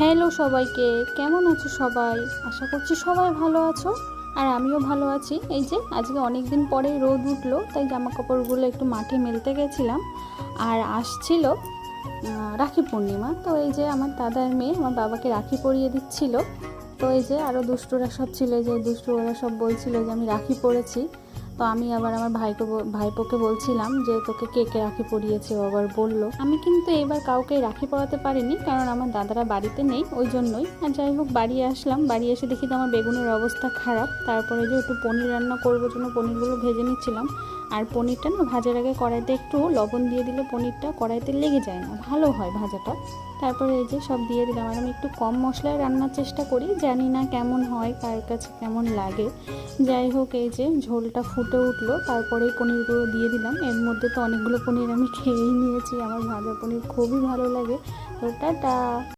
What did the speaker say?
Hello সবাইকে, কেমন আছো সবাই? আশা করছি সবাই ভালো আছো, আর আমিও ভালো আছি। এই যে, আজকে অনেক দিন পরে রোদ উঠল, তাই জামা কাপড়গুলো একটু মাঠে মেলতে গেছিলাম। আর আসছিল রাখি পূর্ণিমা। তো এই যে আমার দাদার মেয়ে, আমার বাবাকে রাখি পরিয়ে দিচ্ছিল। তো এই যে আরও দুষ্টুরা সব ছিল যে দুষ্টু ওরা সব বলছিল যে আমি রাখি পরেছি। তো আমি আবার আমার ভাইকে ভাইপোকে বলছিলাম যে তোকে কে কে রাখি পরিয়েছে ও আবার বলল। আমি কিন্তু এবার কাউকে রাখি পরাতে পারিনি, কারণ আমার দাদারা বাড়িতে নেই ওই জন্যই আর যাই হোক, বাড়ি আসলাম, বাড়ি এসে দেখি তো আমার বেগুনের অবস্থা খারাপ। তারপরে যে একটু পনির রান্না করব জন্য পনিরগুলো ভেজে নিচ্ছিলাম। আর পনিরটা না ভাজার আগে কড়াইতে একটু লবণ দিয়ে দিলে পনিরটা কড়াইতে লেগে যায় না, ভালো হয় ভাজাটা। তারপরে এই যে সব দিয়ে দিলাম, আর আমি একটু কম মশলায় রান্নার চেষ্টা করি, জানি না কেমন হয়, কার কাছে কেমন লাগে। যাই হোক, এই যে ঝোলটা ফুটে উঠল, তারপরে পনিরগুলো দিয়ে দিলাম। এর মধ্যে তো অনেকগুলো পনির আমি খেয়েই নিয়েছি, আমার ভাজা পনির খুবই ভালো লাগে। তো টাটা!